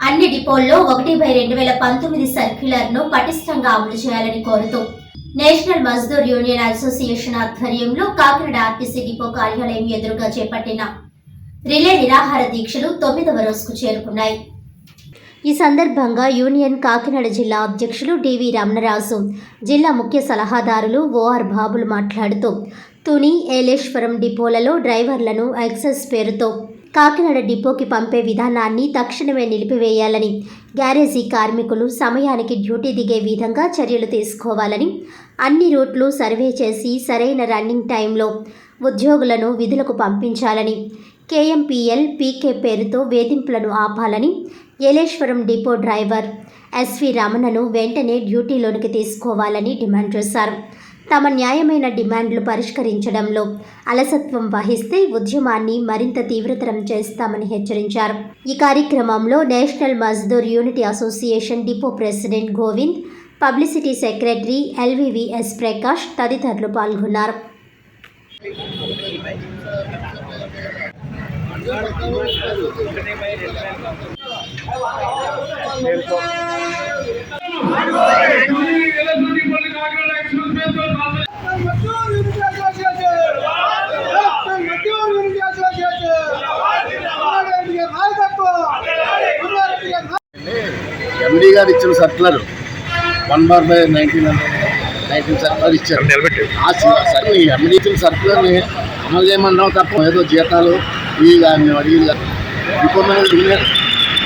అన్ని డిపోల్లో ఒకటి బై రెండు వేల పంతొమ్మిది సర్క్యులర్ను పటిష్టంగా అమలు చేయాలని కోరుతూ నేషనల్ మజ్దూర్ యూనియన్ అసోసియేషన్ ఆధ్వర్యంలో కాకినాడ ఆర్టీసీ డిపో కార్యాలయం ఎదురుగా చేపట్టిన రిలే నిరాహార దీక్షలు తొమ్మిదవ రోజుకు చేరుకున్నాయి. ఈ సందర్భంగా యూనియన్ కాకినాడ జిల్లా అధ్యక్షులు డివి రమణరాజు జిల్లా ముఖ్య సలహాదారులు ఓఆర్ బాబులు మాట్లాడుతూ తుని ఏలేశ్వరం డిపోలలో డ్రైవర్లను ఎక్సెస్ పేరుతో కాకినాడ డిపోకి పంపే విధానాన్ని తక్షణమే నిలిపివేయాలని గ్యారేజీ కార్మికులు సమయానికి డ్యూటీ దిగే విధంగా చర్యలు తీసుకోవాలని అన్ని రూట్లు సర్వే చేసి సరైన రన్నింగ్ టైంలో ఉద్యోగులను విధులకు పంపించాలని కేఎంపీఎల్ పీకే పేరుతో వేధింపులను ఆపాలని ఏలేశ్వరం డిపో డ్రైవర్ ఎస్వి రమణను వెంటనే డ్యూటీలోనికి తీసుకోవాలని డిమాండ్ చేశారు. తమ న్యాయమైన డిమాండ్లు పరిష్కరించడంలో అలసత్వం వహిస్తే ఉద్యమాన్ని మరింత తీవ్రతరం చేస్తామని హెచ్చరించారు ఈ కార్యక్రమంలో national Mazdoor unity association depot president Govind publicity secretary LVVS Prakash తదితరులు పాల్గొన్నారు ఎండి గారు ఇచ్చిన circular one bar by nineteen nineteen circular ఇచ్చారు. ఆ సి- ఈ ఎండి ఇచ్చిన సర్కులర్ని అమలు చేయమన్నాం తప్ప ఏదో జీతాలు ఇవి కానీ మేము అడిగింది ఇంకో మనం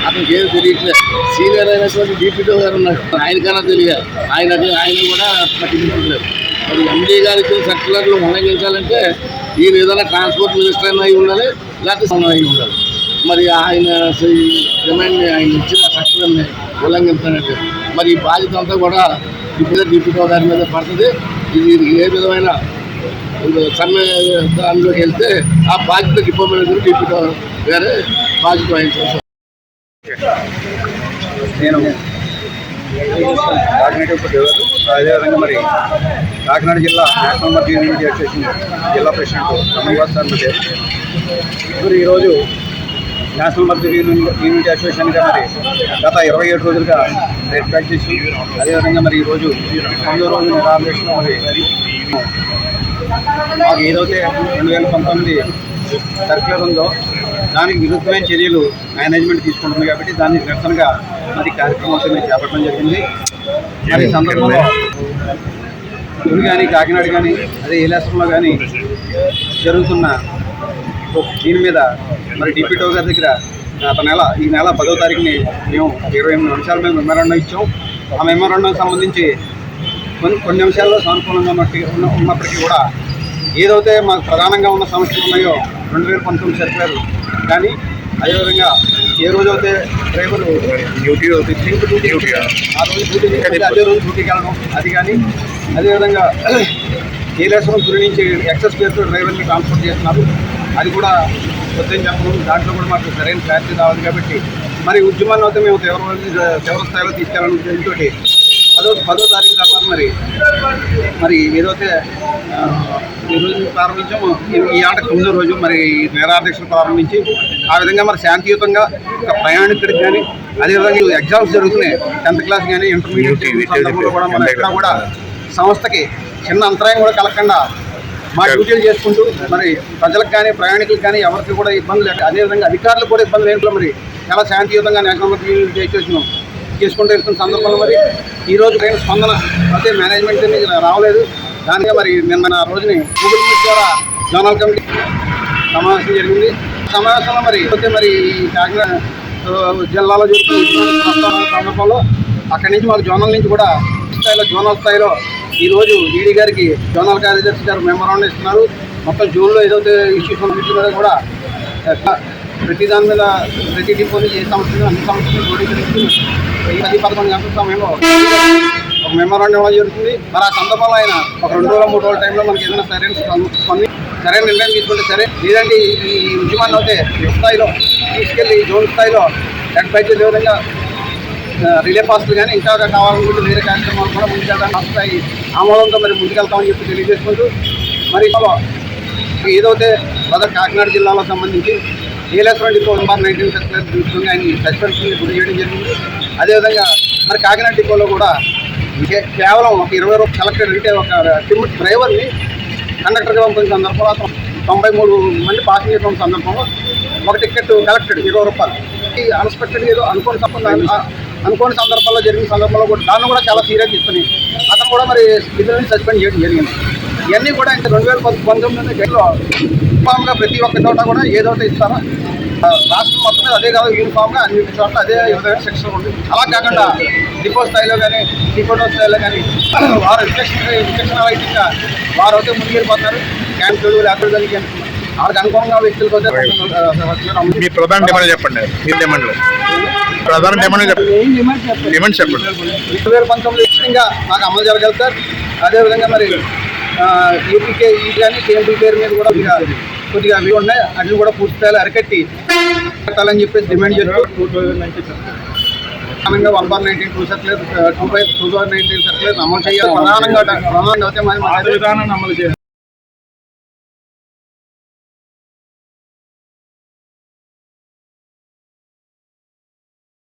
అతనికి ఏది తెలియట్లేదు సీనియర్ అయినటువంటి డిప్యూటీ గారు ఉన్నారు. ఆయనకన్నా తెలియదు. ఆయన ఆయన కూడా పట్టించుకోలేదు. మరి ఎండీ గారికి ఇచ్చిన సర్కులర్లు ఉల్లంఘించాలంటే ఈయన ఏదైనా ట్రాన్స్పోర్ట్ మినిస్టర్ అయినా అయి ఉండాలి లేకపోతే సమయం అయి ఉండాలి. మరి ఆయన ఈ డిమాండ్ ఆయన ఇచ్చిన సర్క్యులర్ని ఉల్లంఘించినట్టు. మరి ఈ బాధ్యత అంతా కూడా డిప్యూటీ డిప్యూటీ గారి మీద పడుతుంది. ఇది ఏ విధమైన సమ్మె దానిలోకి వెళ్తే ఆ బాధ్యత డిపో మేనేజర్ డిప్యూటీ గారే బాధ్యత వహించాల్సి నేను కాకినాడ అదేవిధంగా మరి కాకినాడ జిల్లా నేషనల్ మధ్య యూనియన్ అసోసియేషన్ జిల్లా ప్రెసిడెంట్ రమణివాస్ సార్ మధ్య. మరి ఈరోజు నేషనల్ మధ్య యూనియన్ యూనిట్ అసోసియేషన్గా మరి గత ఇరవై ఏడు రోజులుగా రేట్ చేసి అదేవిధంగా మరి ఈరోజు తొమ్మిదో రోజు నిరావేశం మరి మాకు ఏదైతే రెండు వేల పంతొమ్మిది సర్క్యులర్ ఉందో దానికి విరుద్ధమైన చర్యలు మేనేజ్మెంట్ తీసుకుంటుంది కాబట్టి దాన్ని నిరసనగా మరి కార్యక్రమం మేము చేపట్టడం జరిగింది. మరి సందర్భంలో ఊరు కానీ కాకినాడ కానీ అదే ఏలాసంలో కానీ జరుగుతున్న దీని మీద మరి డిప్యూటో గారి దగ్గర గత నెల ఈ నెల పదో తారీఖుని మేము ఇరవై ఎనిమిది నిమిషాల మీద మెమరాండం ఇచ్చాం. ఆ మెమరాండం సంబంధించి కొన్ని కొన్ని అంశాల్లో సానుకూలంగా ఉన్నట్టు ఉన్న- ఉన్నప్పటికీ కూడా ఏదైతే మాకు ప్రధానంగా ఉన్న సమస్యలు ఉన్నాయో రెండు వేల పంతొమ్మిది సర్కులర్ కానీ అదేవిధంగా ఏ రోజైతే డ్రైవర్ డ్యూటీ డ్యూటీ ఆ రోజు డ్యూటీ అదే రోజు డ్యూటీకి వెళ్ళడం. అది కానీ అదేవిధంగా నీలేశ్వరం గురి నుంచి ఎక్సెస్ పేరుతో డ్రైవర్ని ట్రాన్స్పోర్ట్ చేస్తున్నారు. అది కూడా వద్దని చెప్పడం. దాంట్లో కూడా మాకు సరైన క్లారిటీ రావాలి కాబట్టి మరి ఉద్యమాన్ని అయితే మేము తీవ్ర తీవ్ర స్థాయిలో తీసుకెళ్ళాలని ఉద్దేశంతో పదో పదో తారీఖు తర్వాత మరి మరి ఏదైతే ఆ, ఈ రోజు ప్రారంభించాము ఈ- ఆట తొమ్మిదో రోజు మరి నేరాధ్యక్షులు ప్రారంభించి ఆ విధంగా మరి శాంతియుతంగా ఒక ప్రయాణికుడికి కానీ అదేవిధంగా ఈ ఎగ్జామ్స్ జరుగుతున్నాయి టెన్త్ క్లాస్ కానీ ఇంటర్మీడియట్ కూడా మనం ఎక్కడ కూడా సంస్థకి చిన్న అంతరాయం కూడా కలగకుండా మా డ్యూటీలు చేసుకుంటూ మరి ప్రజలకు కానీ ప్రయాణికులకు కానీ ఎవరికి కూడా ఇబ్బంది లేక అదేవిధంగా అధికారులకు కూడా ఇబ్బంది లేకుండా మరి చాలా శాంతియుతంగా నేషనల్ చేసేసినాం చేసుకుంటూ వెళ్తున్న సందర్భంలో మరి ఈ రోజు స్పందన అయితే మేనేజ్మెంట్ అనేది రావలేదు దానికే మరి నిన్న రోజుని గూగుల్ మీట్ ద్వారా జోనల్ కమిటీ సమావేశం జరిగింది. సమావేశంలో మరి అయితే మరి కాకినాడ జిల్లాలో జరుగుతున్న సందర్భంలో అక్కడి నుంచి మాకు జోనల్ నుంచి కూడా స్థాయిలో జోనల్ స్థాయిలో ఈ రోజు ఈడీ గారికి జోనల్ కార్యదర్శి గారు మెమరాండం ఇస్తున్నారు. మొత్తం జూన్లో ఏదైతే ఇష్యూస్ మీద కూడా ప్రతి దాని మీద ప్రతి డిపోని ఏ సంస్థలు అన్ని సంస్థలు క్రోడీకరించి పది పదకొండు గంటల సమయంలో ఒక మెమరాండం ఇవ్వడం జరుగుతుంది. మరి ఆ సందర్భంలో ఆయన ఒక రెండు రోజుల మూడు రోజుల టైంలో మనకి ఏదైనా సరైన స్పంద- స్పంది సరైన నిర్ణయం తీసుకుంటే సరే లేదంటే ఈ ఉద్యమాన్ని అయితే స్థాయిలో తీసుకెళ్ళి జోన్ స్థాయిలో హెడ్ బడ్జెట్ విధంగా రిలే పాస్టులు కానీ ఇంకా కావాలనుకుంటే వేరే కార్యక్రమాలు కూడా ముందుకెళ్ళడానికి వస్తాయి ఆమోదంతో మరి ముందుకెళ్తామని చెప్పి తెలియజేసుకుంటూ మరి ఏదైతే బ్రదర్ కాకినాడ జిల్లాలో సంబంధించి Yeleswaram depot number nineteen sector తీసుకుని ఆయన సస్పెన్షన్ గురి చేయడం జరిగింది. అదేవిధంగా మరి కాకినాడ డిపోలో కూడా కేవలం ఒక ఇరవై రూపాయలు కలెక్టర్ అంటే ఒక టిమ్ డ్రైవర్ని కండక్టర్గా పంపిన సందర్భంలో తొంభై మూడు మంది పాసింజర్లు ఉన్న సందర్భంలో ఒక టికెట్ కలెక్టెడ్ ఇరవై రూపాయలు. ఈ అన్ఎక్స్పెక్టెడ్ ఏదో అనుకోని తప్ప అనుకోని సందర్భంలో జరిగిన సందర్భంలో కూడా దాన్ని కూడా చాలా సీరియస్ తీసుకుని అతను కూడా మరి విధులను సస్పెండ్ చేయడం జరిగింది. ఇవన్నీ కూడా ఇంకా రెండు వేల పంతొమ్మిది జైల్లో యూనిఫామ్గా ప్రతి ఒక్క చోట కూడా ఏదో ఒకటి ఇస్తారో రాష్ట్రం మొత్తం మీద అదే కాదు యూనిఫామ్గా అన్ని చోట్ల అదే విధంగా శిక్షణ ఉంటుంది. అలా కాకుండా డిపో స్థాయిలో కానీ డిపోటో స్థాయిలో కానీ వారు విచక్షణ విచక్షణ వైద్యంగా వారు అయితే ముందుకెళ్ళిపోతున్నారు. క్యాంపులు లేకపోతే దానికి వాళ్ళకి అనుకూలంగా వ్యక్తులతో మీ ప్రధాన డిమాండ్ చెప్పండి? మీ డిమాండ్లు ప్రధాన డిమాండ్ చెప్పండి? డిమాండ్ చెప్పండి. రెండు వేల పంతొమ్మిది ఖచ్చితంగా మాకు అమలు జరగాలి సార్. అదేవిధంగా మరి ఏపీకే ఈ కానీ కేంద్ర పేరు మీద కూడా కొద్దిగా కొద్దిగా అవి ఉన్నాయి. అవి కూడా పూర్తి స్థాయిలో అరికట్టి కట్టాలని చెప్పేసి డిమాండ్ చేస్తూ ప్రధానంగా one bar nineteen two circular two by two thousand nineteen circular అమలు చేయాలి. ప్రధానంగా ప్రధానంగా అయితే మరి విధానాన్ని అమలు చేయాలి.